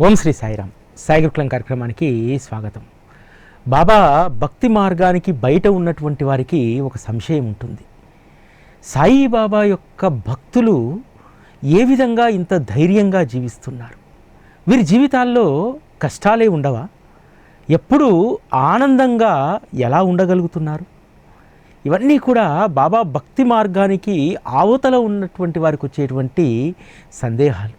ఓం శ్రీ సాయిరామ్. సాయిగురుకులం కార్యక్రమానికి స్వాగతం. బాబా భక్తి మార్గానికి బయట ఉన్నటువంటి వారికి ఒక సంశయం ఉంటుంది. సాయిబాబా యొక్క భక్తులు ఏ విధంగా ఇంత ధైర్యంగా జీవిస్తున్నారు? వీరి జీవితాల్లో కష్టాలే ఉండవా? ఎప్పుడూ ఆనందంగా ఎలా ఉండగలుగుతున్నారు? ఇవన్నీ కూడా బాబా భక్తి మార్గానికి ఆవతల ఉన్నటువంటి వారికి వచ్చేటువంటి సందేహాలు.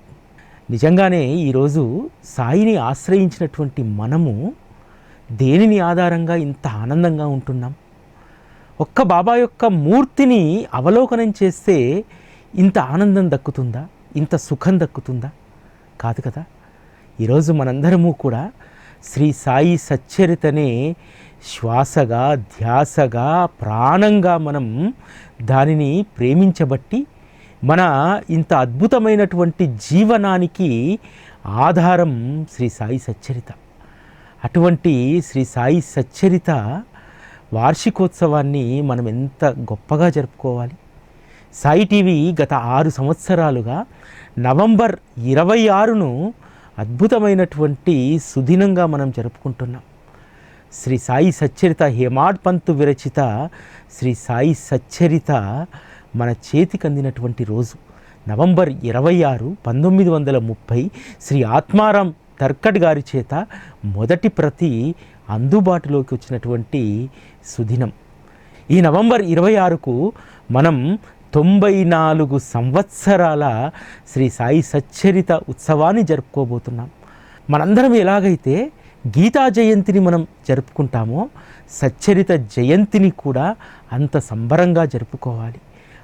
నిజంగానే ఈరోజు సాయిని ఆశ్రయించినటువంటి మనము దేనిని ఆధారంగా ఇంత ఆనందంగా ఉంటున్నాం? ఒక్క బాబా యొక్క మూర్తిని అవలోకనం చేస్తే ఇంత ఆనందం దక్కుతుందా? ఇంత సుఖం దక్కుతుందా? కాదు కదా. ఈరోజు మనందరము కూడా శ్రీ సాయి సచ్చరితనే శ్వాసగా ధ్యాసగా ప్రాణంగా మనం దానిని ప్రేమించబట్టి మన ఇంత అద్భుతమైనటువంటి జీవనానికి ఆధారం శ్రీ సాయి సచ్చరిత. అటువంటి శ్రీ సాయి సచ్చరిత వార్షికోత్సవాన్ని మనం ఎంత గొప్పగా జరుపుకోవాలి? సాయి టీవీ గత ఆరు సంవత్సరాలుగా నవంబర్ ఇరవై ఆరును అద్భుతమైనటువంటి సుదినంగా మనం జరుపుకుంటున్నాం. శ్రీ సాయి సచ్చరిత హేమాడ్ పంత్ విరచిత శ్రీ సాయి సచ్చరిత మన చేతికి అందినటువంటి రోజు. నవంబర్ ఇరవై ఆరు పంతొమ్మిది వందల ముప్పై శ్రీ ఆత్మారాం తర్కట్ గారి చేత మొదటి ప్రతి అందుబాటులోకి వచ్చినటువంటి సుదినం. ఈ నవంబర్ ఇరవై ఆరుకు మనం తొంభై నాలుగు సంవత్సరాల శ్రీ సాయి సచ్చరిత ఉత్సవాన్ని జరుపుకోబోతున్నాం. మనందరం ఎలాగైతే గీతా జయంతిని మనం జరుపుకుంటామో సచ్చరిత జయంతిని కూడా అంత సంబరంగా జరుపుకోవాలి.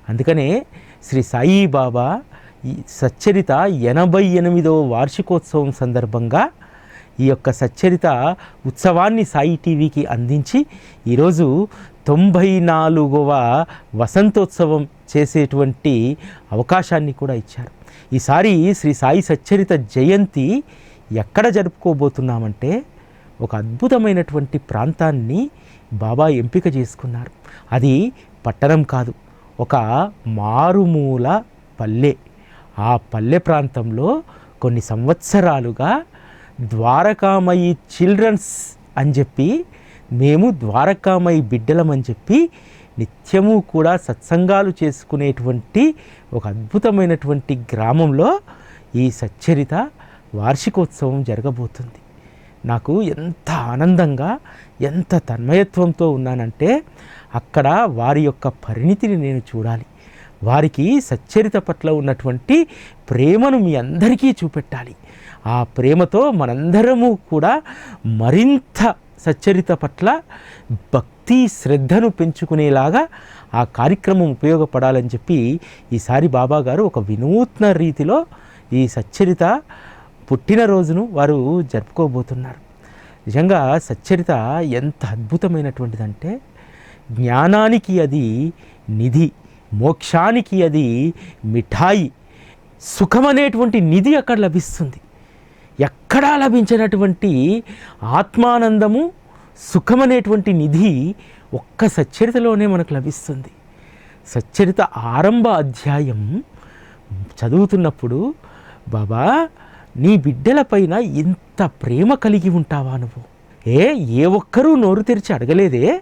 అందుకనే శ్రీ సాయి బాబా ఈ సచ్చరిత ఎనభై ఎనిమిదవ వార్షికోత్సవం సందర్భంగా ఈ యొక్క సచ్చరిత ఉత్సవాన్ని సాయి టీవీకి అందించి ఈరోజు తొంభై నాలుగవ వసంతోత్సవం చేసేటువంటి అవకాశాన్ని కూడా ఇచ్చారు. ఈసారి శ్రీ సాయి సచ్చరిత జయంతి ఎక్కడ జరుపుకోబోతున్నామంటే ఒక అద్భుతమైనటువంటి ప్రాంతాన్ని బాబా ఎంపిక చేసుకున్నారు. అది పట్టణం కాదు ఒక మారుమూల పల్లె. ఆ పల్లె ప్రాంతంలో కొన్ని సంవత్సరాలుగా ద్వారకామయి చిల్డ్రన్స్ అని చెప్పి మేము ద్వారకామయి బిడ్డలం అని చెప్పి నిత్యము కూడా సత్సంగాలు చేసుకునేటువంటి ఒక అద్భుతమైనటువంటి గ్రామంలో ఈ సచ్చరిత వార్షికోత్సవం జరగబోతుంది. నాకు ఎంత ఆనందంగా ఎంత తన్మయత్వంతో ఉన్నానంటే అక్కడ వారి యొక్క పరిణితిని నేను చూడాలి. వారికి సచ్చరిత పట్ల ఉన్నటువంటి ప్రేమను మీ అందరికీ చూపెట్టాలి. ఆ ప్రేమతో మనందరము కూడా మరింత సచ్చరిత పట్ల భక్తి శ్రద్ధను పెంచుకునేలాగా ఆ కార్యక్రమం ఉపయోగపడాలని చెప్పి ఈసారి బాబా గారు ఒక వినూత్న రీతిలో ఈ సచ్చరిత పుట్టినరోజును వారు జరుపుకోబోతున్నారు. నిజంగా సచ్చరిత ఎంత అద్భుతమైనటువంటిదంటే జ్ఞానానికి అది నిధి మోక్షానికి అది మిఠాయి. సుఖమనేటువంటి నిధి అక్కడ లభిస్తుంది. ఎక్కడా లభించినటువంటి ఆత్మానందము సుఖమనేటువంటి నిధి ఒక్క సచ్చరితలోనే మనకు లభిస్తుంది. సచ్చరిత ఆరంభ అధ్యాయం చదువుతున్నప్పుడు బాబా నీ బిడ్డలపైన ఇంత ప్రేమ కలిగి ఉంటావా నువ్వు? ఏ ఏ ఒక్కరూ నోరు తెరిచి అడగలేదే?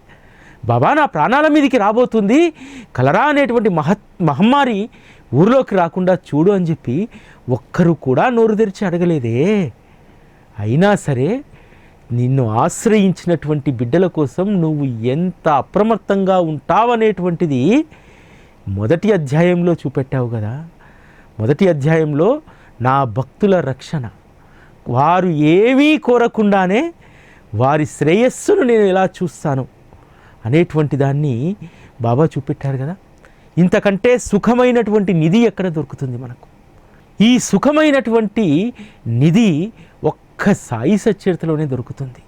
బాబా నా ప్రాణాల మీదకి రాబోతుంది. కలరా అనేటువంటి మహత్ మహమ్మారి ఊర్లోకి రాకుండా చూడు అని చెప్పి ఒక్కరు కూడా నోరు తెరిచి అడగలేదే. అయినా సరే నిన్ను ఆశ్రయించినటువంటి బిడ్డల కోసం నువ్వు ఎంత అప్రమత్తంగా ఉంటావనేటువంటిది మొదటి అధ్యాయంలో చూపెట్టావు కదా. మొదటి అధ్యాయంలో నా భక్తుల రక్షణ. వారు ఏమీ కోరకుండానే వారి శ్రేయస్సును నేను ఎలా చూస్తాను? అనేటువంటి దాన్ని బాబా చూపెట్టారు కదా. ఇంతకంటే సుఖమైనటువంటి నిధి ఎక్కడ దొరుకుతుంది మనకు? ఈ సుఖమైనటువంటి నిధి ఒక్క సాయి సచ్చరితలోనే దొరుకుతుంది.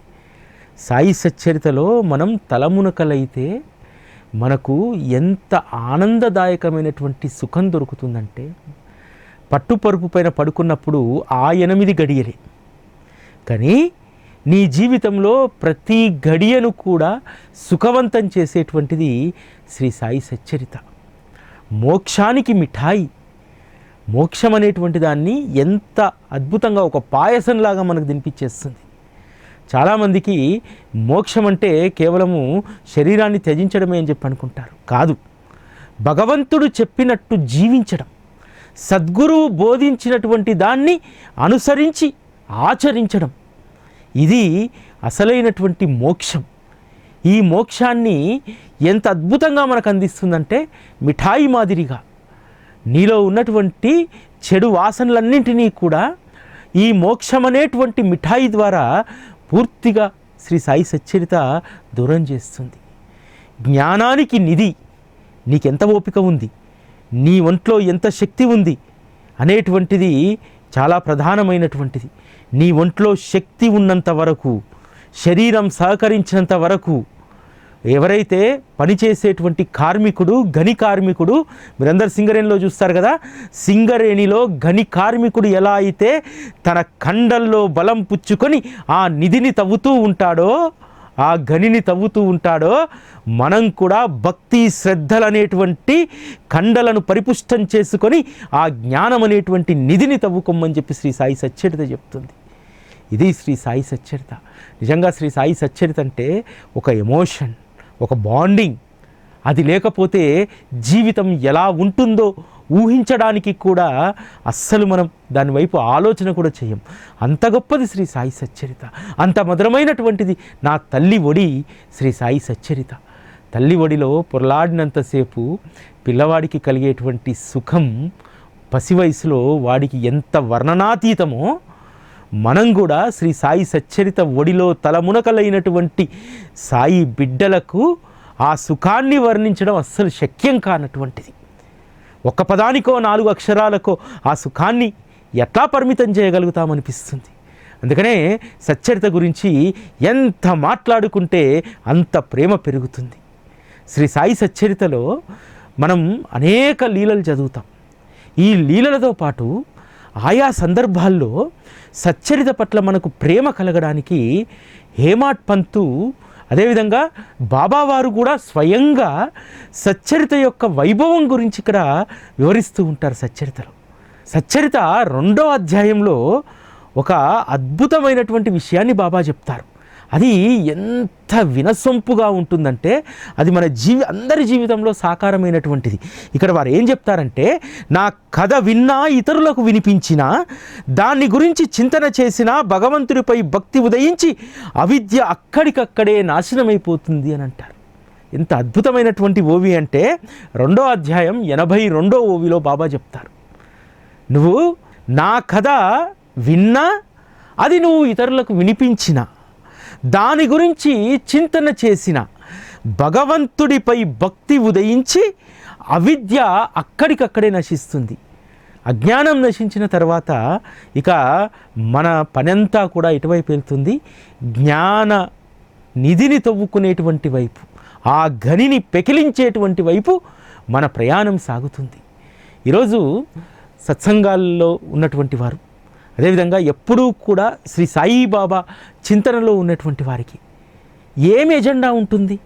సాయి సచ్చరితలో మనం తలమునకలైతే మనకు ఎంత ఆనందదాయకమైనటువంటి సుఖం దొరుకుతుందంటే పట్టుపరుపు పైన పడుకున్నప్పుడు ఆ ఎనిమిది గడియలే. కానీ నీ జీవితంలో ప్రతి గడియను కూడా సుఖవంతం చేసేటువంటిది శ్రీ సాయి సచ్చరిత. మోక్షానికి మిఠాయి. మోక్షం అనేటువంటి దాన్ని ఎంత అద్భుతంగా ఒక పాయసంలాగా మనకు తినిపించేస్తుంది. చాలామందికి మోక్షం అంటే కేవలము శరీరాన్ని త్యజించడమే అని చెప్పి అనుకుంటారు. కాదు. భగవంతుడు చెప్పినట్టు జీవించడం. సద్గురువు బోధించినటువంటి దాన్ని అనుసరించి ఆచరించడం. ఇది అసలైనటువంటి మోక్షం. ఈ మోక్షాన్ని ఎంత అద్భుతంగా మనకు అందిస్తుందంటే మిఠాయి మాదిరిగా. నీలో ఉన్నటువంటి చెడు వాసనలన్నింటినీ కూడా ఈ మోక్షం అనేటువంటి మిఠాయి ద్వారా పూర్తిగా శ్రీ సాయి సచ్చరిత దూరం చేస్తుంది. జ్ఞానానికి నిధి నీకెంత ఓపిక ఉంది నీ ఒంట్లో ఎంత శక్తి ఉంది అనేటువంటిది చాలా ప్రధానమైనటువంటిది. నీ ఒంట్లో శక్తి ఉన్నంత వరకు శరీరం సహకరించినంత వరకు ఎవరైతే పనిచేసేటువంటి కార్మికుడు గని కార్మికుడు మీరందరు సింగరేణిలో చూస్తారు కదా సింగరేణిలో గని కార్మికుడు ఎలా అయితే తన కండల్లో బలం పుచ్చుకొని ఆ నిధిని తవ్వుతూ ఉంటాడో ఆ గనిని తవ్వుతూ ఉంటాడో మనం కూడా భక్తి శ్రద్ధలు అనేటువంటి కండలను పరిపుష్టం చేసుకొని ఆ జ్ఞానం అనేటువంటి నిధిని తవ్వుకోమని చెప్పి శ్రీ సాయి సచ్చరిత చెప్తుంది. ఇది శ్రీ సాయి సచ్చరిత. నిజంగా శ్రీ సాయి సచ్చరిత అంటే ఒక ఎమోషన్ ఒక బాండింగ్. అది లేకపోతే జీవితం ఎలా ఉంటుందో ఊహించడానికి కూడా అస్సలు మనం దాని వైపు ఆలోచన కూడా చేయం అంత గొప్పది శ్రీ సాయి సచ్చరిత. అంత మధురమైనటువంటిది నా తల్లి ఒడి శ్రీ సాయి సచ్చరిత. తల్లి ఒడిలో పొరలాడినంతసేపు పిల్లవాడికి కలిగేటువంటి సుఖం పసి వయసులో వాడికి ఎంత వర్ణనాతీతమో మనం కూడా శ్రీ సాయి సచ్చరిత ఒడిలో తలమునకలైనటువంటి సాయి బిడ్డలకు ఆ సుఖాన్ని వర్ణించడం అస్సలు శక్యం కానటువంటిది. ఒక పదానికో నాలుగు అక్షరాలకో ఆ సుఖాన్ని ఎట్లా పరిమితం చేయగలుగుతామనిపిస్తుంది? అందుకనే సచ్చరిత గురించి ఎంత మాట్లాడుకుంటే అంత ప్రేమ పెరుగుతుంది. శ్రీ సాయి సచ్చరితలో మనం అనేక లీలలు చదువుతాం. ఈ లీలలతో పాటు ఆయా సందర్భాల్లో సచ్చరిత పట్ల మనకు ప్రేమ కలగడానికి హేమాట్ పంతు అదేవిధంగా బాబావారు కూడా స్వయంగా సచ్చరిత యొక్క వైభవం గురించి ఇక్కడ వివరిస్తూ ఉంటారు సచ్చరితలో. సచ్చరిత రెండో అధ్యాయంలో ఒక అద్భుతమైనటువంటి విషయాన్ని బాబా చెప్తారు. అది ఎంత వినసొంపుగా ఉంటుందంటే అది మన జీవి అందరి జీవితంలో సాకారమైనటువంటిది. ఇక్కడ వారు ఏం చెప్తారంటే నా కథ విన్నా ఇతరులకు వినిపించినా దాన్ని గురించి చింతన చేసినా భగవంతుడిపై భక్తి ఉదయించి అవిద్య అక్కడికక్కడే నాశనమైపోతుంది అని అంటారు. ఎంత అద్భుతమైనటువంటి ఓవి అంటే రెండో అధ్యాయం ఎనభై రెండో ఓవిలో బాబా చెప్తారు. నువ్వు నా కథ విన్నా అది నువ్వు ఇతరులకు వినిపించినా దాని గురించి చింతన చేసిన భగవంతుడిపై భక్తి ఉదయించి అవిద్య అక్కడికక్కడే నశిస్తుంది. అజ్ఞానం నశించిన తర్వాత ఇక మన పనంతా కూడా ఎటువైపు వెళ్తుంది. జ్ఞాన నిధిని తవ్వుకునేటువంటి వైపు ఆ గనిని పెకిలించేటువంటి వైపు మన ప్రయాణం సాగుతుంది. ఈరోజు సత్సంగాల్లో ఉన్నటువంటి వారు అదేవిధంగా ఎప్పుడూ కూడా శ్రీ సాయిబాబా చింతనలో ఉన్నటువంటి వారికి ఏమి ఎజెండా ఉంటుంది?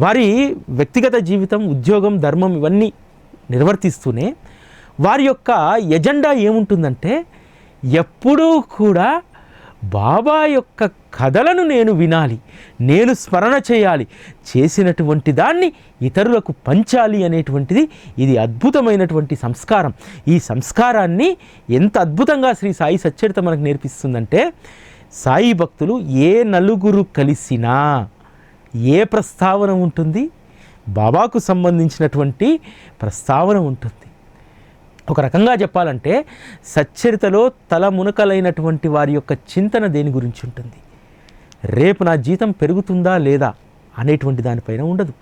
వారి వ్యక్తిగత జీవితం ఉద్యోగం ధర్మం ఇవన్నీ నిర్వర్తిస్తూనే వారి యొక్క ఎజెండా ఏముంటుందంటే ఎప్పుడూ కూడా బాబా యొక్క కథలను నేను వినాలి నేను స్మరణ చేయాలి చేసినటువంటి దాన్ని ఇతరులకు పంచాలి అనేటువంటిది ఇది అద్భుతమైనటువంటి సంస్కారం. ఈ సంస్కారాన్ని ఎంత అద్భుతంగా శ్రీ సాయి సచ్చరిత మనకు నేర్పిస్తుందంటే సాయి భక్తులు ఏ నలుగురు కలిసినా ఏ ప్రస్తావన ఉంటుంది? బాబాకు సంబంధించినటువంటి ప్రస్తావన ఉంటుంది. ఒక రకంగా చెప్పాలంటే సచ్చరితలో తల మునకలైనటువంటి వారి యొక్క చింతన దేని గురించి ఉంటుంది? రేపు నా జీతం పెరుగుతుందా లేదా అనేటువంటి దానిపైన ఉండదు.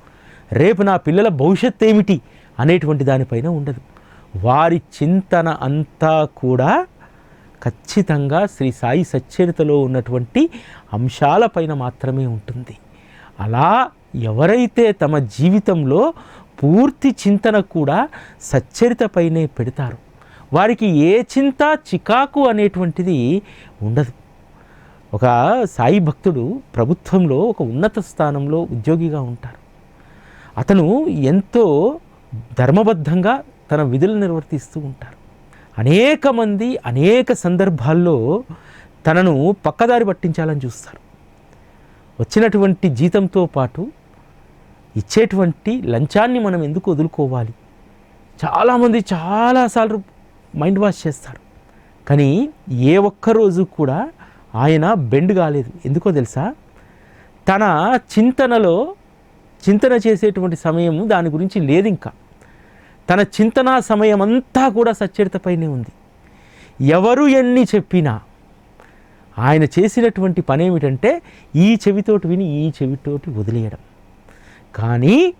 రేపు నా పిల్లల భవిష్యత్ ఏమిటి అనేటువంటి దానిపైన ఉండదు. వారి చింతన అంతా కూడా ఖచ్చితంగా శ్రీ సాయి సచ్చరితలో ఉన్నటువంటి అంశాలపైన మాత్రమే ఉంటుంది. అలా ఎవరైతే తమ జీవితంలో పూర్తి చింతన కూడా సచ్చరితపైనే పెడతారు. వారికి ఏ చింత చికాకు అనేటువంటిది ఉండదు. ఒక సాయి భక్తుడు ప్రభుత్వంలో ఒక ఉన్నత స్థానంలో ఉద్యోగిగా ఉంటారు. అతను ఎంతో ధర్మబద్ధంగా తన విధులు నిర్వర్తిస్తూ ఉంటారు. అనేక మంది అనేక సందర్భాల్లో తనను పక్కదారి పట్టించాలని చూస్తారు. వచ్చినటువంటి జీతంతో పాటు ఇచ్చేటువంటి లంచాన్ని మనం ఎందుకు వదులుకోవాలి? చాలామంది చాలాసార్లు మైండ్ వాష్ చేస్తారు. కానీ ఏ ఒక్క రోజు కూడా ఆయన బెండ్ కాలేదు. ఎందుకో తెలుసా? తన చింతనలో చింతన చేసేటువంటి సమయం దాని గురించి లేదు ఇంకా తన చింతన సమయం అంతా కూడా సచ్చరితపైనే ఉంది. ఎవరు ఎన్ని చెప్పినా ఆయన చేసినటువంటి పని ఏమిటంటే ఈ చెవితోటి విని ఈ చెవితోటి వదిలేయడం. కానీ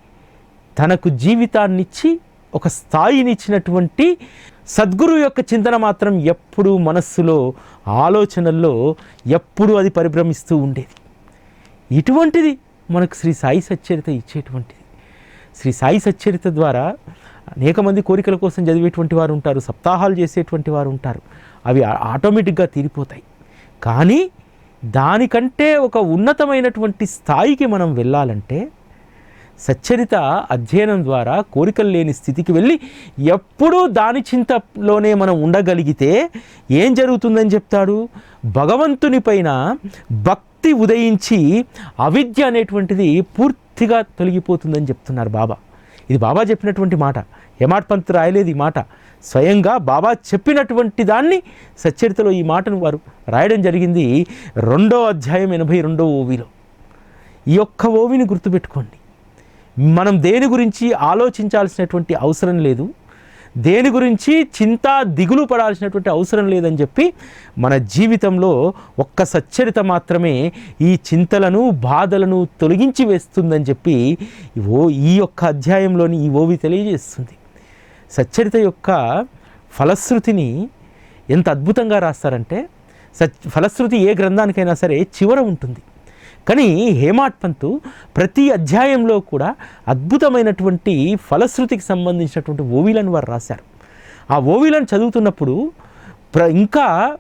తనకు జీవితాన్నిచ్చి ఒక స్థాయినిచ్చినటువంటి సద్గురు యొక్క చింతన మాత్రం ఎప్పుడూ మనస్సులో ఆలోచనల్లో ఎప్పుడూ అది పరిభ్రమిస్తూ ఉండేది. ఇటువంటిది మనకు శ్రీ సాయి సచ్చరిత ఇచ్చేటువంటిది. శ్రీ సాయి సచ్చరిత ద్వారా అనేక మంది కోరికల కోసం చదివేటువంటి వారు ఉంటారు సప్తాహాలు చేసేటువంటి వారు ఉంటారు. అవి ఆటోమేటిక్గా తీరిపోతాయి. కానీ దానికంటే ఒక ఉన్నతమైనటువంటి స్థాయికి మనం వెళ్ళాలంటే సచ్చరిత అధ్యయనం ద్వారా కోరికలు లేని స్థితికి వెళ్ళి ఎప్పుడూ దాని చింతలోనే మనం ఉండగలిగితే ఏం జరుగుతుందని చెప్తాడు? భగవంతుని పైన భక్తి ఉదయించి అవిద్య అనేటువంటిది పూర్తిగా తొలగిపోతుందని చెప్తున్నారు బాబా. ఇది బాబా చెప్పినటువంటి మాట. హేమాడ్ పంత్ రాయలేదు ఈ మాట. స్వయంగా బాబా చెప్పినటువంటి దాన్ని సచ్చరితలో ఈ మాటను వారు రాయడం జరిగింది రెండో అధ్యాయం ఎనభై రెండో ఓవిలో. ఈ యొక్క ఓవిని గుర్తుపెట్టుకోండి. మనం దేని గురించి ఆలోచించాల్సినటువంటి అవసరం లేదు దేని గురించి చింత దిగులు పడాల్సినటువంటి అవసరం లేదని చెప్పి మన జీవితంలో ఒక్క సచ్చరిత మాత్రమే ఈ చింతలను బాధలను తొలగించి వేస్తుందని చెప్పి ఓ ఈ యొక్క అధ్యాయంలోని ఈ ఓవి తెలియజేస్తుంది. సచ్చరిత యొక్క ఫలశ్రుతిని ఎంత అద్భుతంగా రాస్తారంటే సచ్ ఫలశ్రుతి ఏ గ్రంథానికైనా సరే చివర ఉంటుంది. కానీ హేమాట్ పంతు ప్రతి అధ్యాయంలో కూడా అద్భుతమైనటువంటి ఫలశ్రుతికి సంబంధించినటువంటి ఓవీలను వారు రాశారు. ఆ ఓవీలను చదువుతున్నప్పుడు ప్ర ఇంకా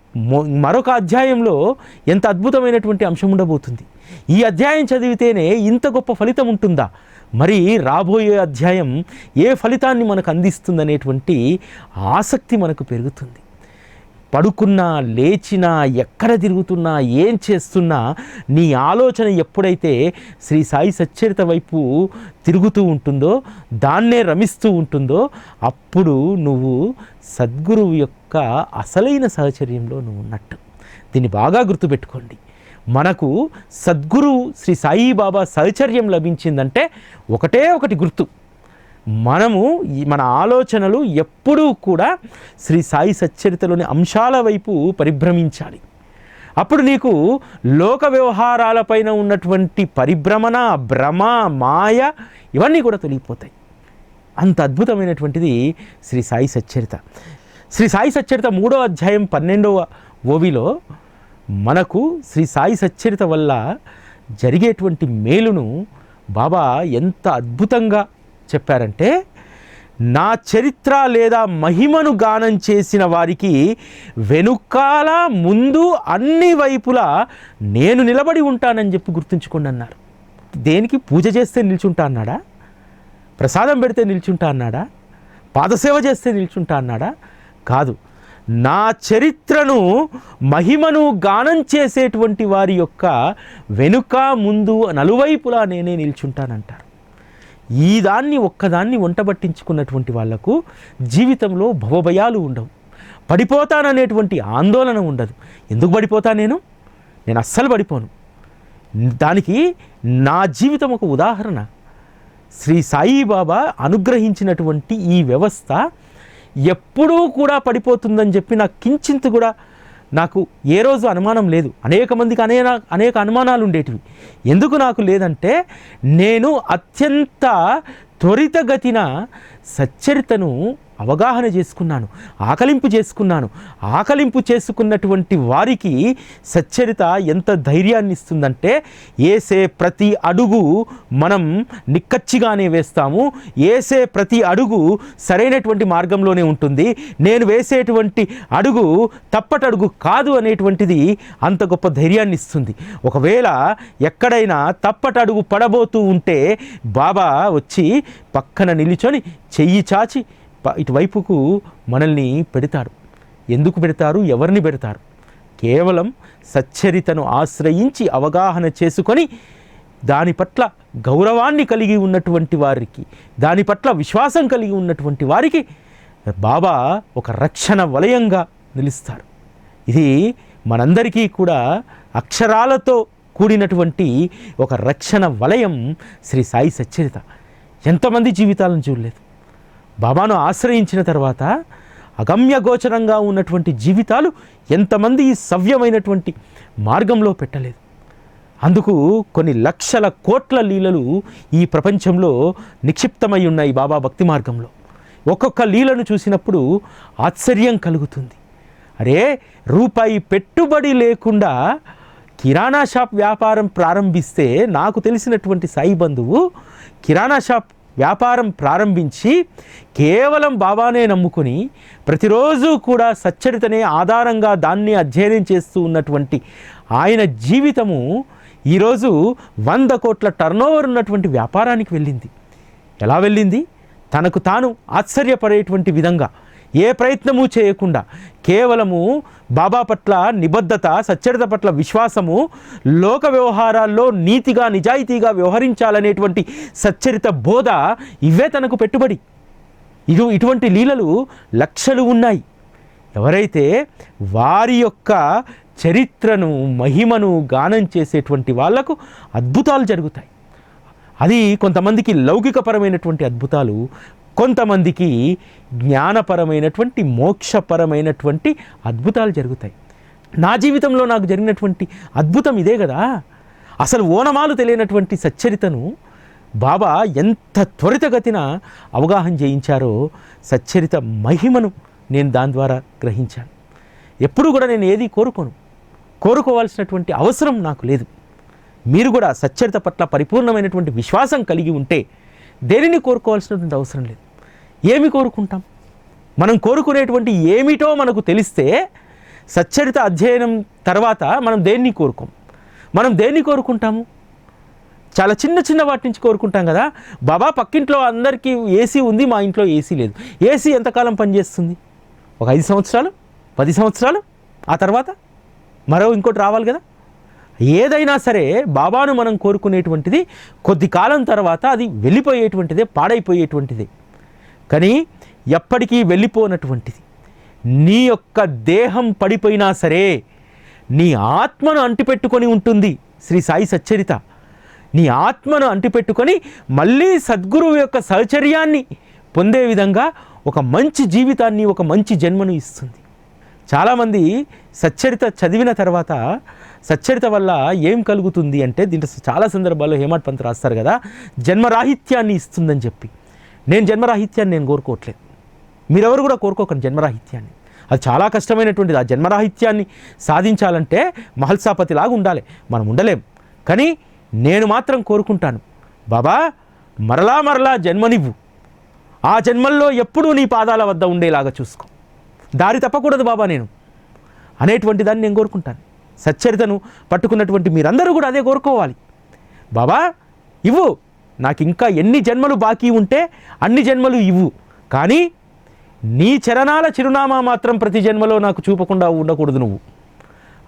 మరొక అధ్యాయంలో ఎంత అద్భుతమైనటువంటి అంశం ఉండబోతుంది. ఈ అధ్యాయం చదివితేనే ఇంత గొప్ప ఫలితం ఉంటుందా? మరి రాబోయే అధ్యాయం ఏ ఫలితాన్ని మనకు అందిస్తుందనేటువంటి ఆసక్తి మనకు పెరుగుతుంది. పడుకున్నా లేచినా ఎక్కడ తిరుగుతున్నా ఏం చేస్తున్నా నీ ఆలోచన ఎప్పుడైతే శ్రీ సాయి సచ్చరిత వైపు తిరుగుతూ ఉంటుందో దాన్నే రమిస్తూ ఉంటుందో అప్పుడు నువ్వు సద్గురువు యొక్క అసలైన సహచర్యంలో నువ్వు ఉన్నట్టు. దీన్ని బాగా గుర్తుపెట్టుకోండి. మనకు సద్గురు శ్రీ సాయిబాబా సహచర్యం లభించిందంటే ఒకటే ఒకటి గుర్తు. మనము మన ఆలోచనలు ఎప్పుడూ కూడా శ్రీ సాయి సచ్చరితలోని అంశాల వైపు పరిభ్రమించాలి. అప్పుడు నీకు లోక వ్యవహారాలపైన ఉన్నటువంటి పరిభ్రమణ భ్రమ మాయ ఇవన్నీ కూడా తొలగిపోతాయి. అంత అద్భుతమైనటువంటిది శ్రీ సాయి సచ్చరిత. శ్రీ సాయి సచ్చరిత మూడో అధ్యాయం పన్నెండవ ఓవిలో మనకు శ్రీ సాయి సచ్చరిత వల్ల జరిగేటువంటి మేలును బాబా ఎంత అద్భుతంగా చెప్పారంటే నా చరిత్ర లేదా మహిమను గానం చేసిన వారికి వెనుకాల ముందు అన్ని వైపులా నేను నిలబడి ఉంటానని చెప్పి గుర్తుంచుకోండి అన్నారు. దేనికి? పూజ చేస్తే నిల్చుంటా అన్నాడా? ప్రసాదం పెడితే నిల్చుంటా అన్నాడా? పాదసేవ చేస్తే నిల్చుంటా అన్నాడా? కాదు. నా చరిత్రను మహిమను గానం చేసేటువంటి వారి యొక్క వెనుక ముందు నలువైపులా నేనే నిల్చుంటానంటారు. ఈ దాన్ని ఒక్కదాన్ని వంటబట్టించుకున్నటువంటి వాళ్ళకు జీవితంలో భవభయాలు ఉండవు. పడిపోతాననేటువంటి ఆందోళన ఉండదు. ఎందుకు పడిపోతా నేను? నేను అస్సలు పడిపోను. దానికి నా జీవితం ఒక ఉదాహరణ. శ్రీ సాయిబాబా అనుగ్రహించినటువంటి ఈ వ్యవస్థ ఎప్పుడూ కూడా పడిపోతుందని చెప్పి నాకు కించింత కూడా నాకు ఏ రోజు అనుమానం లేదు. అనేక మందికి అనే అనేక అనుమానాలు ఉండేటివి. ఎందుకు నాకు లేదంటే నేను అత్యంత త్వరితగతిన సచ్చరితను అవగాహన చేసుకున్నాను ఆకలింపు చేసుకున్నాను. ఆకలింపు చేసుకున్నటువంటి వారికి సచ్చరిత ఎంత ధైర్యాన్ని ఇస్తుందంటే ఏసే ప్రతి అడుగు మనం నిక్కచ్చిగానే వేస్తాము. ఏసే ప్రతి అడుగు సరైనటువంటి మార్గంలోనే ఉంటుంది. నేను వేసేటువంటి అడుగు తప్పటడుగు కాదు అనేటువంటిది అంత గొప్ప ధైర్యాన్ని ఇస్తుంది ఒకవేళ ఎక్కడైనా తప్పటడుగు పడబోతూ ఉంటే బాబా వచ్చి పక్కన నిలుచొని చెయ్యి చాచి ఇటువైపుకు మనల్ని పెడతారు ఎందుకు పెడతారు? ఎవరిని పెడతారు? కేవలం సచ్చరితను ఆశ్రయించి అవగాహన చేసుకొని దాని పట్ల గౌరవాన్ని కలిగి ఉన్నటువంటి వారికి దాని పట్ల విశ్వాసం కలిగి ఉన్నటువంటి వారికి బాబా ఒక రక్షణ వలయంగా నిలుస్తారు. ఇది మనందరికీ కూడా అక్షరాలతో కూడినటువంటి ఒక రక్షణ వలయం శ్రీ సాయి సచ్చరిత. ఎంతమంది జీవితాలను చూడలేదు. బాబాను ఆశ్రయించిన తర్వాత అగమ్యగోచరంగా ఉన్నటువంటి జీవితాలు ఎంతమంది ఈ సవ్యమైనటువంటి మార్గంలో పెట్టలేదు. అందుకు కొన్ని లక్షల కోట్ల లీలలు ఈ ప్రపంచంలో నిక్షిప్తమై ఉన్నాయి బాబా భక్తి మార్గంలో. ఒక్కొక్క లీలను చూసినప్పుడు ఆశ్చర్యం కలుగుతుంది. అరే రూపాయి పెట్టుబడి లేకుండా కిరాణా షాప్ వ్యాపారం ప్రారంభిస్తే నాకు తెలిసినటువంటి సాయి బంధువు కిరాణా షాప్ వ్యాపారం ప్రారంభించి కేవలం బాబానే నమ్ముకొని ప్రతిరోజు కూడా సచ్చరితనే ఆధారంగా దాన్ని అధ్యయనం చేస్తూ ఉన్నటువంటి ఆయన జీవితము ఈరోజు వంద కోట్ల టర్నోవర్ ఉన్నటువంటి వ్యాపారానికి వెళ్ళింది. ఎలా వెళ్ళింది? తనకు తాను ఆశ్చర్యపడేటువంటి విధంగా ఏ ప్రయత్నము చేయకుండా కేవలము బాబా పట్ల నిబద్ధత సచ్చరిత పట్ల విశ్వాసము లోక వ్యవహారాల్లో నీతిగా నిజాయితీగా వ్యవహరించాలనేటువంటి సచ్చరిత బోధ ఇవే తనకు పెట్టుబడి. ఇటు ఇటువంటి లీలలు లక్షలు ఉన్నాయి. ఎవరైతే వారి యొక్క చరిత్రను మహిమను గానం చేసేటువంటి వాళ్ళకు అద్భుతాలు జరుగుతాయి. అది కొంతమందికి లౌకికపరమైనటువంటి అద్భుతాలు కొంతమందికి జ్ఞానపరమైనటువంటి మోక్షపరమైనటువంటి అద్భుతాలు జరుగుతాయి. నా జీవితంలో నాకు జరిగినటువంటి అద్భుతం ఇదే కదా. అసలు ఓనమాలు తెలియనటువంటి సచ్చరితను బాబా ఎంత త్వరితగతిన అవగాహన చేయించారో సచ్చరిత మహిమను నేను దాని ద్వారా గ్రహించాను. ఎప్పుడు కూడా నేను ఏది కోరుకోను. కోరుకోవాల్సినటువంటి అవసరం నాకు లేదు. మీరు కూడా సచ్చరిత పట్ల పరిపూర్ణమైనటువంటి విశ్వాసం కలిగి ఉంటే దేనిని కోరుకోవాల్సినటువంటి అవసరం లేదు. ఏమి కోరుకుంటాం? మనం కోరుకునేటువంటి ఏమిటో మనకు తెలిస్తే సచ్చరిత అధ్యయనం తర్వాత మనం దేన్ని కోరుకోం? మనం దేన్ని కోరుకుంటాము? చాలా చిన్న చిన్న వాటి నుంచి కోరుకుంటాం కదా. బాబా పక్కింట్లో అందరికీ ఏసీ ఉంది మా ఇంట్లో ఏసీ లేదు. ఏసీ ఎంతకాలం పనిచేస్తుంది? ఒక ఐదు సంవత్సరాలు? పది సంవత్సరాలు? ఆ తర్వాత? మరో ఇంకోటి రావాలి కదా? ఏదైనా సరే బాబాను మనం కోరుకునేటువంటిది కొద్ది కాలం తర్వాత అది వెళ్ళిపోయేటువంటిదే పాడైపోయేటువంటిదే. కానీ ఎప్పటికీ వెళ్ళిపోనటువంటిది. నీ యొక్క దేహం పడిపోయినా సరే నీ ఆత్మను అంటిపెట్టుకొని ఉంటుంది శ్రీ సాయి సచ్చరిత. నీ ఆత్మను అంటిపెట్టుకొని మళ్ళీ సద్గురువు యొక్క సహచర్యాన్ని పొందే విధంగా ఒక మంచి జీవితాన్ని ఒక మంచి జన్మను ఇస్తుంది. చాలామంది సచ్చరిత చదివిన తర్వాత సచ్చరిత వల్ల ఏం కలుగుతుంది అంటే దీంట్లో చాలా సందర్భాల్లో హేమాడ్ పంత్ రాస్తారు కదా జన్మరాహిత్యాన్ని ఇస్తుందని చెప్పి. నేను జన్మరాహిత్యాన్ని నేను కోరుకోవట్లేదు. మీరెవరు కూడా కోరుకోకండి జన్మరాహిత్యాన్ని. అది చాలా కష్టమైనటువంటిది. ఆ జన్మరాహిత్యాన్ని సాధించాలంటే మహల్సాపతిలాగా ఉండాలి. మనం ఉండలేం. కానీ నేను మాత్రం కోరుకుంటాను. బాబా మరలా మరలా జన్మనివ్వు. ఆ జన్మల్లో ఎప్పుడూ నీ పాదాల వద్ద ఉండేలాగా చూసుకో. దారి తప్పకూడదు బాబా నేను. అనేటువంటి దాన్ని నేను కోరుకుంటాను. సచ్చరితను పట్టుకున్నటువంటి మీరందరూ కూడా అదే కోరుకోవాలి. బాబా ఇవ్వు. నాకు ఇంకా ఎన్ని జన్మలు బాకీ ఉంటే అన్ని జన్మలు ఇవ్వు. కానీ నీ చరణాల చిరునామా మాత్రం ప్రతి జన్మలో నాకు చూపకుండా ఉండకూడదు నువ్వు.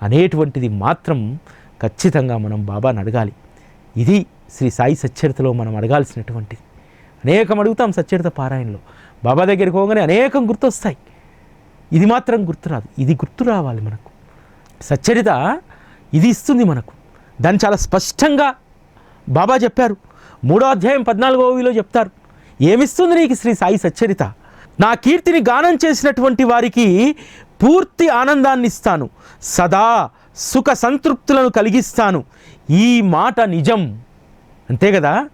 అనేటువంటిది మాత్రం ఖచ్చితంగా మనం బాబాని అడగాలి. ఇది శ్రీ సాయి సచ్చరితలో మనం అడగాల్సినటువంటిది. అనేకం అడుగుతాం సచ్చరిత పారాయణలో. బాబా దగ్గరికి పోగానే అనేకం గుర్తొస్తాయి. ఇది మాత్రం గుర్తురాదు ఇది గుర్తు రావాలి మనకు. సచ్చరిత ఇది ఇస్తుంది మనకు. దాన్ని చాలా స్పష్టంగా బాబా చెప్పారు. మూడో అధ్యాయం పద్నాలుగోవిలో చెప్తారు. ఏమిస్తుంది నీకు శ్రీ సాయి సచ్చరిత? నా కీర్తిని గానం చేసినటువంటి వారికి పూర్తి ఆనందాన్ని ఇస్తాను. సదా సుఖ సంతృప్తులను కలిగిస్తాను. ఈ మాట నిజం. అంతే కదా?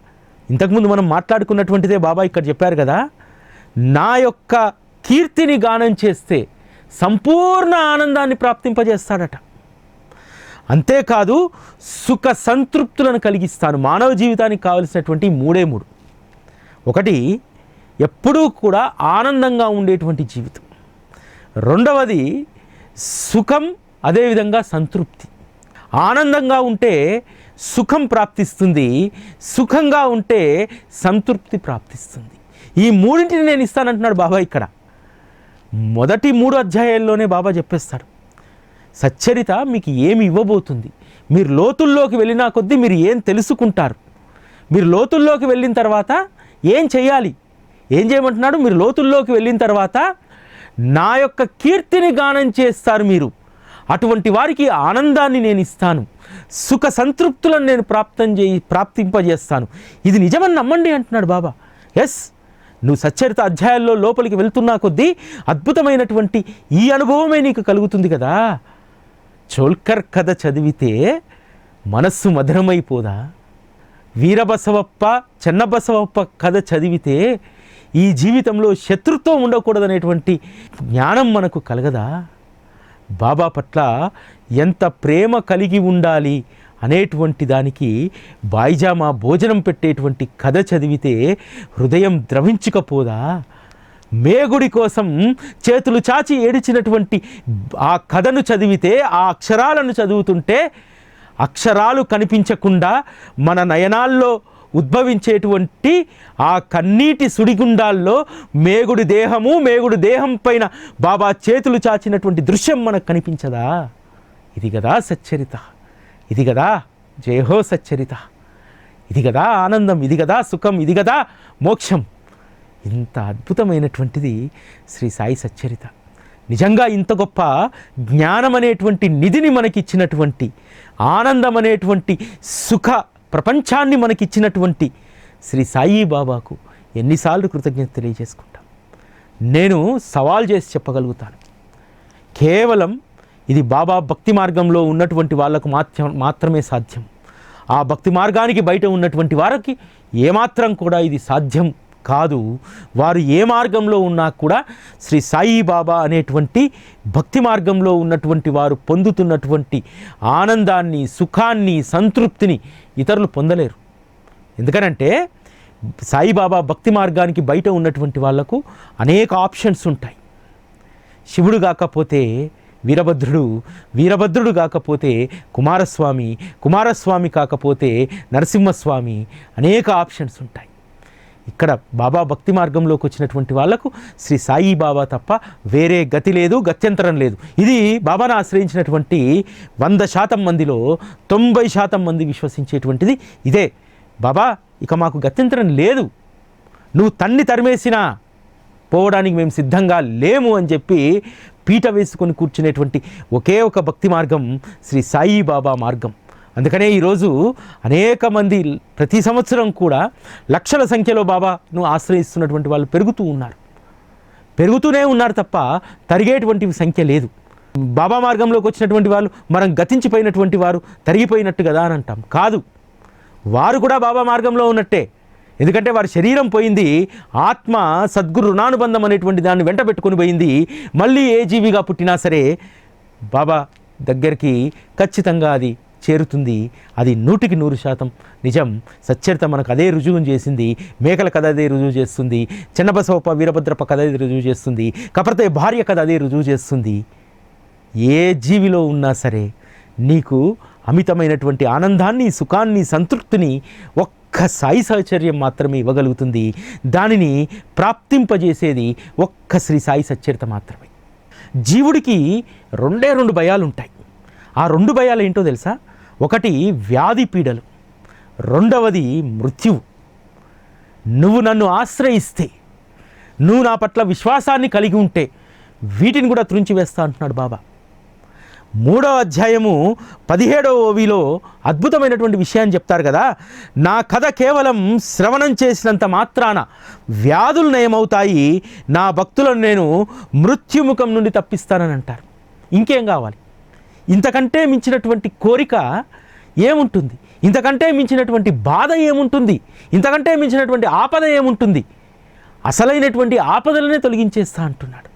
ఇంతకుముందు మనం మాట్లాడుకున్నటువంటిదే బాబా ఇక్కడ చెప్పారు కదా. నా యొక్క కీర్తిని గానం చేస్తే సంపూర్ణ ఆనందాన్ని ప్రాప్తింపజేస్తాడట. అంతేకాదు సుఖ సంతృప్తులను కలిగిస్తాను. మానవ జీవితానికి కావలసినటువంటి మూడే మూడు. ఒకటి ఎప్పుడూ కూడా ఆనందంగా ఉండేటువంటి జీవితం. రెండవది సుఖం అదేవిధంగా సంతృప్తి. ఆనందంగా ఉంటే సుఖం ప్రాప్తిస్తుంది సుఖంగా ఉంటే సంతృప్తి ప్రాప్తిస్తుంది. ఈ మూడింటిని నేను ఇస్తానంటున్నాడు బాబా ఇక్కడ. మొదటి మూడు అధ్యాయాల్లోనే బాబా చెప్పేస్తాడు. సచ్చరిత మీకు ఏమి ఇవ్వబోతుంది? మీరు లోతుల్లోకి వెళ్ళినా కొద్దీ మీరు ఏం తెలుసుకుంటారు? మీరు లోతుల్లోకి వెళ్ళిన తర్వాత ఏం చేయాలి? ఏం చేయమంటున్నాడు? మీరు లోతుల్లోకి వెళ్ళిన తర్వాత నా యొక్క కీర్తిని గానం చేస్తారు మీరు. అటువంటి వారికి ఆనందాన్ని నేను ఇస్తాను. సుఖ సంతృప్తులను నేను ప్రాప్తం చేయి ప్రాప్తింపజేస్తాను. ఇది నిజమని నమ్మండి అంటున్నాడు బాబా. ఎస్ నువ్వు సచ్చరిత అధ్యాయాల్లో లోపలికి వెళ్తున్నా కొద్దీ అద్భుతమైనటువంటి ఈ అనుభవమే నీకు కలుగుతుంది కదా? చోల్కర్ కథ చదివితే మనస్సు మధురమైపోదా? వీరబసవప్ప చెన్నబసవప్ప కథ చదివితే ఈ జీవితంలో శత్రుత్వం ఉండకూడదనేటువంటి జ్ఞానం మనకు కలగదా? బాబా పట్ల ఎంత ప్రేమ కలిగి ఉండాలి అనేటువంటి దానికి బాయిజామా భోజనం పెట్టేటువంటి కథ చదివితే హృదయం ద్రవించకపోదా? మేగుడి కోసం చేతులు చాచి ఏడిచినటువంటి ఆ కథను చదివితే ఆ అక్షరాలను చదువుతుంటే అక్షరాలు కనిపించకుండా మన నయనాల్లో ఉద్భవించేటువంటి ఆ కన్నీటి సుడిగుండాల్లో మేగుడి దేహము మేగుడి దేహం పైన బాబా చేతులు చాచినటువంటి దృశ్యం మనకు కనిపించదా? ఇది కదా సచ్చరిత. ఇది కదా జయహో సచ్చరిత. ఇది కదా ఆనందం. ఇది కదా సుఖం. ఇది కదా మోక్షం. ఇంత అద్భుతమైనటువంటిది శ్రీ సాయి సచ్చరిత. నిజంగా ఇంత గొప్ప జ్ఞానం అనేటువంటి నిధిని మనకిచ్చినటువంటి ఆనందం అనేటువంటి సుఖ ప్రపంచాన్ని మనకిచ్చినటువంటి శ్రీ సాయి బాబాకు ఎన్నిసార్లు కృతజ్ఞత తెలియజేసుకుంటాం. నేను సవాల్ చేసి చెప్పగలుగుతాను. కేవలం ఇది బాబా భక్తి మార్గంలో ఉన్నటువంటి వాళ్ళకు మాత్రం మాత్రమే సాధ్యం. ఆ భక్తి మార్గానికి బయట ఉన్నటువంటి వారికి ఏమాత్రం కూడా ఇది సాధ్యం కాదు వారు ఏ మార్గంలో ఉన్నా కూడా శ్రీ సాయిబాబా అనేటువంటి భక్తి మార్గంలో ఉన్నటువంటి వారు పొందుతున్నటువంటి ఆనందాన్ని సుఖాన్ని సంతృప్తిని ఇతరులు పొందలేరు. ఎందుకనంటే సాయిబాబా భక్తి మార్గానికి బయట ఉన్నటువంటి వాళ్ళకు అనేక ఆప్షన్స్ ఉంటాయి. శివుడు కాకపోతే వీరభద్రుడు వీరభద్రుడు కాకపోతే కుమారస్వామి కుమారస్వామి కాకపోతే నరసింహస్వామి అనేక ఆప్షన్స్ ఉంటాయి. ఇక్కడ బాబా భక్తి మార్గంలోకి వచ్చినటువంటి వాళ్ళకు శ్రీ సాయి బాబా తప్ప వేరే గతి లేదు గత్యంతరం లేదు. ఇది బాబాను ఆశ్రయించినటువంటి వంద శాతం మందిలో తొంభై శాతం మంది విశ్వసించేటువంటిది ఇదే. బాబా ఇక మాకు గత్యంతరం లేదు. నువ్వు తన్ని తరిమేసినా పోవడానికి మేము సిద్ధంగా లేము అని చెప్పి పీట వేసుకొని కూర్చునేటువంటి ఒకే ఒక భక్తి మార్గం శ్రీ సాయిబాబా మార్గం. అందుకనే ఈరోజు అనేక మంది ప్రతి సంవత్సరం కూడా లక్షల సంఖ్యలో బాబాను ఆశ్రయిస్తున్నటువంటి వాళ్ళు పెరుగుతూ ఉన్నారు. పెరుగుతూనే ఉన్నారు తప్ప తరిగేటువంటి సంఖ్య లేదు. బాబా మార్గంలోకి వచ్చినటువంటి వాళ్ళు మనం గతించిపోయినటువంటి వారు తరిగిపోయినట్టు కదా అని అంటాం. కాదు. వారు కూడా బాబా మార్గంలో ఉన్నట్టే. ఎందుకంటే వారి శరీరం పోయింది ఆత్మ సద్గురు రుణానుబంధం అనేటువంటి దాన్ని వెంట పెట్టుకుని పోయింది. మళ్ళీ ఏ జీవిగా పుట్టినా సరే బాబా దగ్గరికి ఖచ్చితంగా అది చేరుతుంది. అది నూటికి నూరు శాతం నిజం. సచ్చరిత మనకు అదే రుజువు చేసింది. మేకల కథ అదే రుజువు చేస్తుంది. చిన్నబసవప్ప వీరభద్రప్ప కథ అదే రుజువు చేస్తుంది. కపరతే భార్య కథ అదే రుజువు చేస్తుంది. ఏ జీవిలో ఉన్నా సరే నీకు అమితమైనటువంటి ఆనందాన్ని సుఖాన్ని సంతృప్తిని ఒక్క సాయి సహచర్యం మాత్రమే ఇవ్వగలుగుతుంది. దానిని ప్రాప్తింపజేసేది ఒక్క శ్రీ సాయి సచ్చరిత మాత్రమే. జీవుడికి రెండే రెండు భయాలు ఉంటాయి ఆ రెండు భయాలు ఏంటో తెలుసా? ఒకటి వ్యాధి పీడలు రెండవది మృత్యువు. నువ్వు నన్ను ఆశ్రయిస్తే నువ్వు నా పట్ల విశ్వాసాన్ని కలిగి ఉంటే వీటిని కూడా త్రుంచి వేస్తా అంటున్నాడు బాబా. మూడో అధ్యాయము పదిహేడవ ఓవిలో అద్భుతమైనటువంటి విషయాన్ని చెప్తారు కదా నా కథ కేవలం శ్రవణం చేసినంత మాత్రాన వ్యాధులు నయమవుతాయి నా భక్తులను నేను మృత్యుముఖం నుండి తప్పిస్తానని అంటారు. ఇంకేం కావాలి? ఇంతకంటే మించినటువంటి కోరిక ఏముంటుంది? ఇంతకంటే మించినటువంటి బాధ ఏముంటుంది? ఇంతకంటే మించినటువంటి ఆపద ఏముంటుంది? అసలైనటువంటి ఆపదలనే తొలగించేస్తా అంటున్నాడు.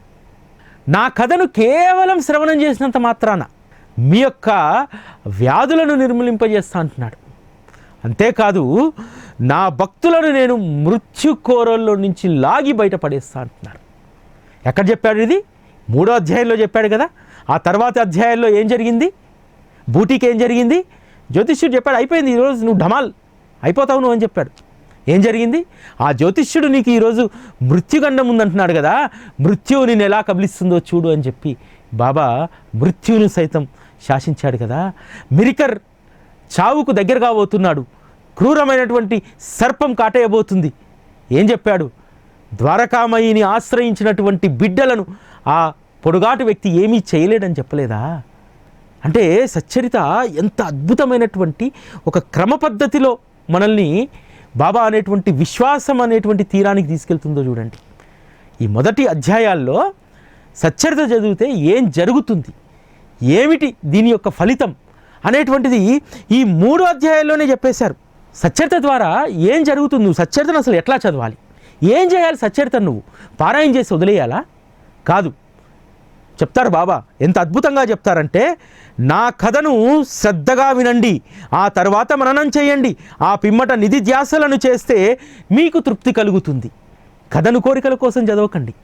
నా కథను కేవలం శ్రవణం చేసినంత మాత్రాన మీ యొక్క వ్యాధులను నిర్మూలింపజేస్తా అంటున్నాడు. అంతేకాదు నా భక్తులను నేను మృత్యుకోరల్లో నుంచి లాగి బయటపడేస్తా అంటున్నారు ఎక్కడ చెప్పాడు ఇది? మూడో అధ్యాయంలో చెప్పాడు కదా ఆ తర్వాత అధ్యాయంలో ఏం జరిగింది? బూటీకి ఏం జరిగింది? జ్యోతిష్యుడు చెప్పాడు అయిపోయింది ఈరోజు నువ్వు ఢమాల్ అయిపోతావు నువ్వు అని చెప్పాడు. ఏం జరిగింది? ఆ జ్యోతిష్యుడు నీకు ఈరోజు మృత్యుగండం ఉందంటున్నాడు కదా మృత్యువు నేను ఎలా కబలిస్తుందో చూడు అని చెప్పి బాబా మృత్యువును సైతం శాసించాడు కదా. మిరికర్ చావుకు దగ్గర కాబోతున్నాడు క్రూరమైనటువంటి సర్పం కాటేయబోతుంది. ఏం చెప్పాడు? ద్వారకామయిని ఆశ్రయించినటువంటి బిడ్డలను ఆ పొడుగాటి వ్యక్తి ఏమీ చేయలేడని చెప్పలేదా? అంటే సచ్చరిత ఎంత అద్భుతమైనటువంటి ఒక క్రమ పద్ధతిలో మనల్ని బాబా అనేటువంటి విశ్వాసం అనేటువంటి తీరానికి తీసుకెళ్తుందో చూడండి. ఈ మొదటి అధ్యాయాల్లో సచ్చరిత చదివితే ఏం జరుగుతుంది? ఏమిటి దీని యొక్క ఫలితం? అనేటువంటిది ఈ మూడు అధ్యాయాల్లోనే చెప్పేశారు. సచ్చరిత ద్వారా ఏం జరుగుతుంది నువ్వు? సచ్చరితను అసలు ఎట్లా చదవాలి? ఏం చేయాలి సచ్చరిత నువ్వు? పారాయణ చేసి వదిలేయాలా? కాదు. చెప్తారు బాబా. ఎంత అద్భుతంగా చెప్తారంటే నా కథను శ్రద్ధగా వినండి ఆ తర్వాత మననం చేయండి ఆ పిమ్మట నిధి ధ్యాసలను చేస్తే మీకు తృప్తి కలుగుతుంది. కథను కోరికల కోసం చదవకండి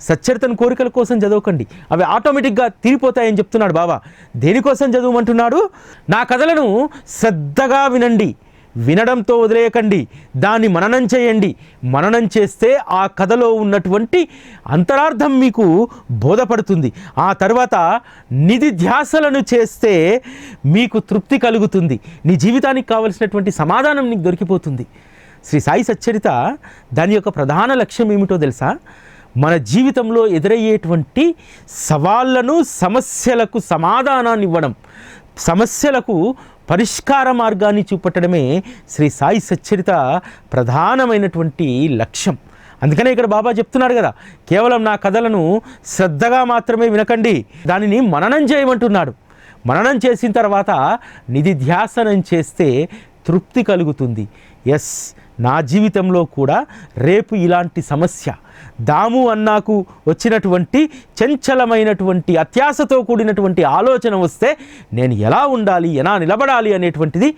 సచ్చరితను కోరికల కోసం చదవకండి అవి ఆటోమేటిక్గా తీరిపోతాయని చెప్తున్నాడు బాబా. దేనికోసం చదవమంటున్నాడు? నా కథలను శ్రద్ధగా వినండి వినడంతో వదిలేయకండి. దాన్ని మననం చేయండి. మననం చేస్తే ఆ కథలో ఉన్నటువంటి అంతరార్థం మీకు బోధపడుతుంది. ఆ తర్వాత నిధి ధ్యాసలను చేస్తే మీకు తృప్తి కలుగుతుంది. నీ జీవితానికి కావలసినటువంటి సమాధానం నీకు దొరికిపోతుంది. శ్రీ సాయి సచ్చరిత దాని యొక్క ప్రధాన లక్ష్యం ఏమిటో తెలుసా? మన జీవితంలో ఎదురయ్యేటువంటి సవాళ్ళను సమస్యలకు సమాధానాన్ని ఇవ్వడం. సమస్యలకు పరిష్కార మార్గాన్ని చూపెట్టడమే శ్రీ సాయి సచ్చరిత ప్రధానమైనటువంటి లక్ష్యం. అందుకనే ఇక్కడ బాబా చెప్తున్నాడు కదా కేవలం నా కథలను శ్రద్ధగా మాత్రమే వినకండి దానిని మననం చేయమంటున్నాడు. మననం చేసిన తర్వాత నిధి ధ్యాసనం చేస్తే తృప్తి కలుగుతుంది. ఎస్ నా జీవితంలో కూడా రేపు ఇలాంటి సమస్య. దాము అన్నాకు వచ్చినటువంటి చంచలమైనటువంటి అత్యాశతో కూడినటువంటి ఆలోచన వస్తే నేను ఎలా ఉండాలి ఎలా నిలబడాలి అనేటువంటిది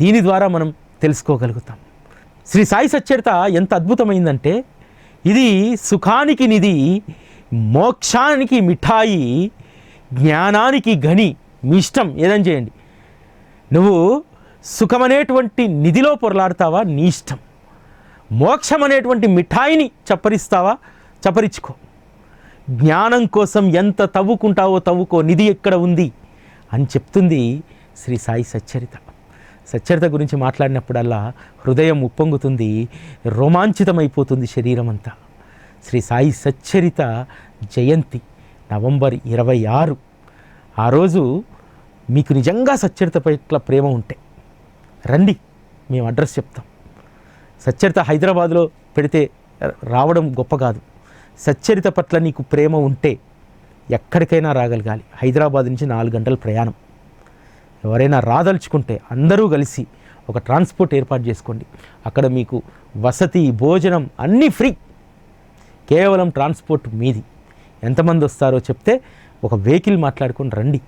దీని ద్వారా మనం తెలుసుకోగలుగుతాం. శ్రీ సాయి సచ్చరిత ఎంత అద్భుతమైందంటే ఇది సుఖానికి నిధి మోక్షానికి మిఠాయి జ్ఞానానికి గని మీ ఇష్టం. ఏదని చేయండి. నువ్వు సుఖమనేటువంటి నిధిలో పొరలాడతావా? నీ ఇష్టం. మోక్షం అనేటువంటి మిఠాయిని చప్పరిస్తావా? చపరించుకో జ్ఞానం కోసం ఎంత తవ్వుకుంటావో తవ్వుకో నిధి ఎక్కడ ఉంది? అని చెప్తుంది శ్రీ సాయి సచ్చరిత. సచ్చరిత గురించి మాట్లాడినప్పుడల్లా హృదయం ఉప్పొంగుతుంది రోమాంచితమైపోతుంది శరీరం అంతా శ్రీ సాయి సచ్చరిత జయంతి నవంబర్ ఇరవై ఆరు. ఆ రోజు మీకు నిజంగా సచ్చరిత పట్ల ప్రేమ ఉంటే రండి మేము అడ్రస్ చెప్తాం. సచ్చరిత హైదరాబాద్లో పెడితే రావడం గొప్ప కాదు. సచ్చరిత పట్ల నీకు ప్రేమ ఉంటే ఎక్కడికైనా రాగలగాలి. హైదరాబాద్ నుంచి నాలుగు గంటల ప్రయాణం. ఎవరైనా రాదలుచుకుంటే అందరూ కలిసి ఒక ట్రాన్స్పోర్ట్ ఏర్పాటు చేసుకోండి. అక్కడ మీకు వసతి భోజనం అన్నీ ఫ్రీ. కేవలం ట్రాన్స్పోర్ట్ మీది. ఎంతమంది వస్తారో చెప్తే ఒక వెహికల్ మాట్లాడుకొని రండి.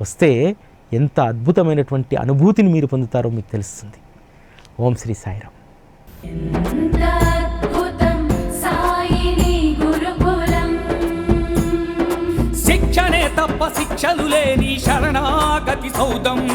వస్తే ఎంత అద్భుతమైనటువంటి అనుభూతిని మీరు పొందుతారో మీకు తెలుస్తుంది. ఓం శ్రీ సాయిరామ్. శిక్షణే తప్ప శిక్షలు లేని శరణాగతి సౌదం.